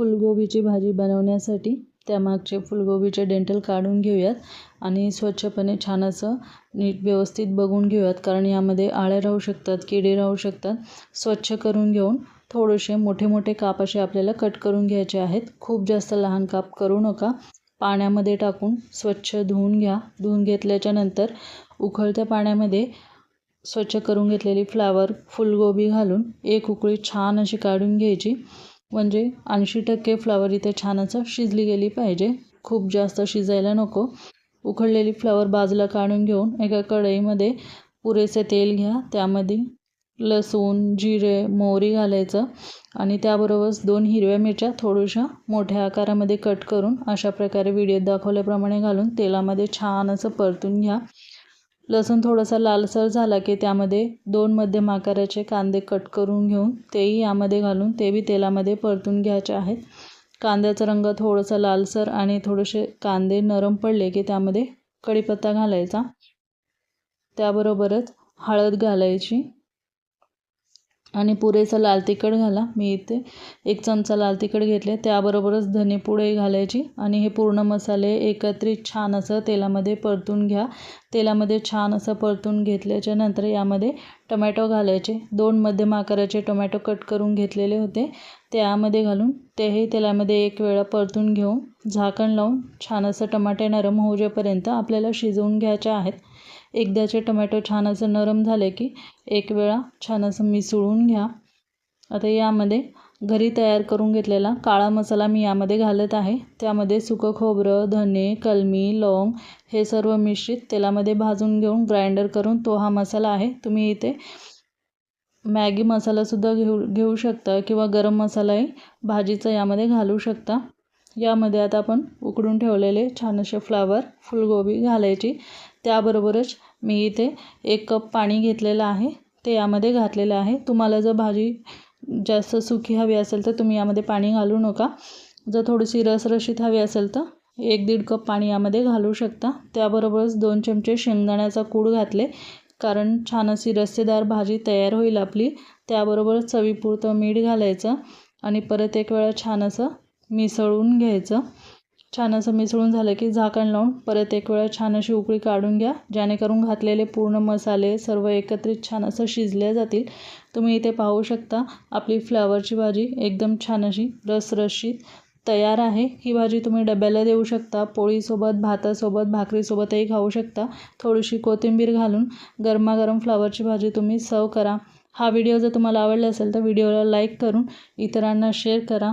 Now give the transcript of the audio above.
फुलगोबीची भाजी बनवण्यासाठी त्यामागचे फुलगोबीचे डेंटल काढून घेऊयात आणि स्वच्छपणे छान असं नीट व्यवस्थित बघून घेऊयात कारण यामध्ये आळ्या राहू शकतात किडे राहू शकतात. स्वच्छ करून घेऊन थोडेसे मोठे मोठे काप असे आपल्याला कट करून घ्यायचे आहेत. खूप जास्त लहान काप करू नका. पाण्यामध्ये टाकून स्वच्छ धुवून घ्या. धुवून घेतल्याच्या नंतर उकळत्या पाण्यामध्ये स्वच्छ करून घेतलेली फ्लावर फुलगोबी घालून एक उकळी छान अशी काढून घ्यायची. म्हणजे ऐंशी टक्के फ्लावर इथे छान असं शिजली गेली पाहिजे. खूप जास्त शिजायला नको. उकळलेली फ्लावर बाजूला काढून घेऊन एका कढईमध्ये पुरेसे तेल घ्या. त्यामध्ये लसूण जिरे मोहरी घालायचं आणि त्याबरोबरच दोन हिरव्या मिरच्या थोड्याशा मोठ्या आकारामध्ये कट करून अशा प्रकारे व्हिडिओत दाखवल्याप्रमाणे घालून तेलामध्ये छान असं परतून घ्या. लसूण थोडासा लालसर झाला की त्यामध्ये दोन मध्यम आकाराचे कांदे कट करून घेऊन तेही यामध्ये घालून ते बी तेलामध्ये परतून घ्यायचे आहेत. कांद्याचा रंग थोडासा लालसर आणि थोडेसे कांदे नरम पडले की त्यामध्ये कढीपत्ता घालायचा. त्याबरोबरच हळद घालायची. आणि पुरेसा लाल तिखट घाला. मी इथे एक चमचा लाल तिखट घेतले. त्याबरोबरच धनेपूडही घालायची. आणि हे पूर्ण मसाले एकत्रित छान असं तेलामध्ये परतून घ्या. तेलामध्ये छान असं परतून घेतल्याच्या नंतर यामध्ये टमॅटो घालायचे. दोन मध्यम आकाराचे टोमॅटो कट करून घेतलेले होते. त्यामध्ये घालून तेही तेलामध्ये एक वेळा परतून घेऊन झाकण लावून छान असं टमाटे नरम होऊजेपर्यंत आपल्याला शिजवून घ्यायचे आहेत. एकदाचे टोमॅटो छान असं नरम झाले की एक वेळा छान असं मिसळून घ्या. आता यामध्ये घरी तयार करून घेतलेला काळा मसाला मी यामध्ये घालत आहे. त्यामध्ये सुकं खोबरं धने कलमी लवंग हे सर्व मिश्रित तेलामध्ये भाजून घेऊन ग्राइंडर करून तो हा मसाला आहे. तुम्ही इथे मॅगी मसालासुद्धा घेऊ घेऊ शकता किंवा गरम मसालाही भाजीचा यामध्ये घालू शकता. यामध्ये आता आपण उकडून ठेवलेले छान असे फ्लावर फुलगोबी घालायची. त्याबरोबरच मी इथे एक कप पाणी घेतलेलं आहे. ते यामध्ये घातलेलं आहे. तुम्हाला जर भाजी जास्त सुकी हवी असेल तर तुम्ही यामध्ये पाणी घालू नका. जर थोडीशी रसरशीत हवी असेल तर एक दीड कप पाणी यामध्ये घालू शकता. त्याबरोबरच दोन चमचे शेंगदाण्याचा कूड घातले. कारण छान अशी रस्सेदार भाजी तयार होईल आपली. त्याबरोबर चवीपुरतं मीठ घालायचं. आणि परत एक वेळा छान असं मिसळून घ्यायचं. छान असं मिसळून झालं की झाकण लावून परत एक वेळा छान अशी उकळी काढून घ्या. जेणेकरून घातलेले पूर्ण मसाले सर्व एकत्रित छान असं शिजले जातील. तुम्ही इथे पाहू शकता आपली फ्लावरची भाजी एकदम छान अशी रसरशीत तयार आहे. ही भाजी तुम्ही डब्याला देऊ शकता पोळीसोबत भातासोबत भाकरीसोबतही खाऊ शकता. थोडीशी कोथिंबीर घालून गरमागरम फ्लावरची भाजी तुम्ही सर्व करा. हा व्हिडिओ जर तुम्हाला आवडला असेल तर व्हिडिओला लाईक करून इतरांना शेअर करा.